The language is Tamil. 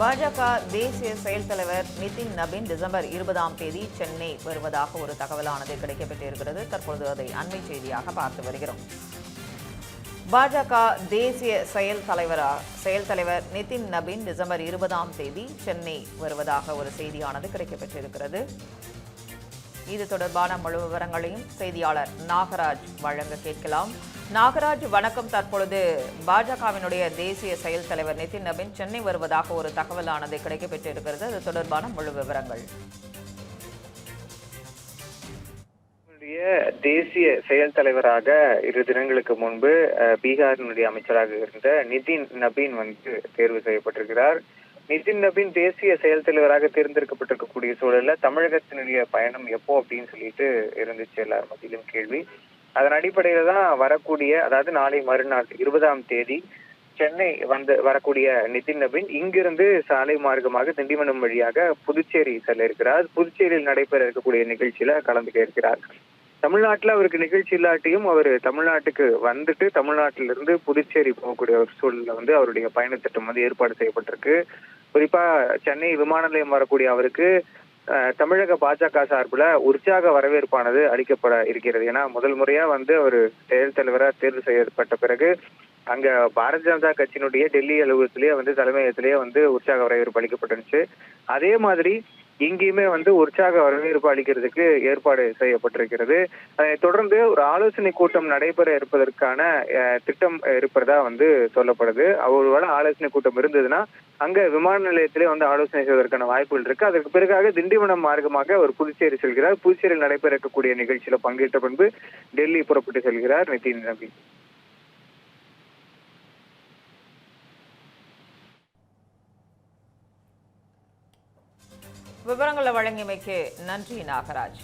பாஜக தேசிய செயல் தலைவர் நிதின் நபின் டிசம்பர் இருபதாம் தேதி சென்னை வருவதாக ஒரு தகவலானது கிடைக்கப்பட்டிருக்கிறது. தற்பொழுது அதை அண்மை செய்தியாக பார்த்து வருகிறோம். பாஜக தேசிய செயல் தலைவரா செயல் தலைவர் நிதின் நபின் டிசம்பர் இருபதாம் தேதி சென்னை வருவதாக ஒரு செய்தியானது கிடைக்கப்பட்டிருக்கிறது. இது தொடர்பான முழு விவரங்களையும் செய்தியாளர் நாகராஜ் வழங்க கேட்கலாம். நாகராஜ் வணக்கம். தற்பொழுது பாஜகவினுடைய தேசிய செயல் தலைவர் நிதின் நபின் சென்னை வருவதாக ஒரு தகவலானது கிடைக்கப்பெற்றிருக்கிறது அது தொடர்பான முழு விவரங்கள். தேசிய செயல் தலைவராக இரு தினங்களுக்கு முன்பு அஹ், பீகாரினுடைய அமைச்சராக இருந்த நிதின் நபீன் வந்து தேர்வு செய்யப்பட்டிருக்கிறார். நிதின் நபின் தேசிய செயல் தலைவராக தேர்ந்தெடுக்கப்பட்டிருக்கக்கூடிய சூழல்ல தமிழகத்தினுடைய பயணம் எப்போ அப்படின்னு சொல்லிட்டு இருந்துச்சு எல்லார் மத்தியிலும் கேள்வி. அதன் அடிப்படையில தான் வரக்கூடிய அதாவது நாளை மறுநாள் இருபதாம் தேதி சென்னை வந்து வரக்கூடிய நிதின் நபின் இங்கிருந்து சாலை மார்க்கமாக திண்டிவனம் வழியாக புதுச்சேரி செல்ல இருக்கிறார். புதுச்சேரியில் நடைபெற இருக்கக்கூடிய நிகழ்ச்சியில கலந்துக்க இருக்கிறார் தமிழ்நாட்டில் அவருக்கு நிகழ்ச்சி இல்லாட்டியும் அவர் தமிழ்நாட்டுக்கு வந்துட்டு தமிழ்நாட்டிலிருந்து புதுச்சேரி போகக்கூடிய ஒரு சூழலில் வந்து அவருடைய பயணத்திட்டம் வந்து ஏற்பாடு செய்யப்பட்டிருக்கு. குறிப்பா சென்னை விமான நிலையம் வரக்கூடிய அவருக்கு தமிழக பாஜக சார்பில் உற்சாக வரவேற்பானது அளிக்கப்பட இருக்கிறது. ஏன்னா முதல் முறையா வந்து அவர் செயல் தலைவராக தேர்வு செய்யப்பட்ட பிறகு அங்க பாரதிய ஜனதா கட்சியினுடைய டெல்லி அலுவலகத்திலேயே வந்து தலைமையகத்திலேயே வந்து உற்சாக வரவேற்பு அளிக்கப்பட்டுருச்சு அதே மாதிரி இங்கேயுமே வந்து உற்சாக வரவேற்பு அளிக்கிறதுக்கு ஏற்பாடு செய்யப்பட்டிருக்கிறது. அதைத் தொடர்ந்து ஒரு ஆலோசனை கூட்டம் நடைபெற இருப்பதற்கான திட்டம் இருப்பதா வந்து சொல்லப்படுது. ஒருவேளை ஆலோசனை கூட்டம் இருந்ததுன்னா அங்க விமான நிலையத்திலே வந்து ஆலோசனை செய்வதற்கான வாய்ப்புகள் இருக்கு. அதற்கு பிறகாக திண்டிவனம் மார்க்கமாக அவர் புதுச்சேரி செல்கிறார். புதுச்சேரியில் நடைபெற இருக்கக்கூடிய நிகழ்ச்சியில பங்கேற்ற பின்பு டெல்லி புறப்பட்டு செல்கிறார் நிதின் நபீன் விவரங்களை வழங்கியமைக்கு நன்றி நாகராஜ்.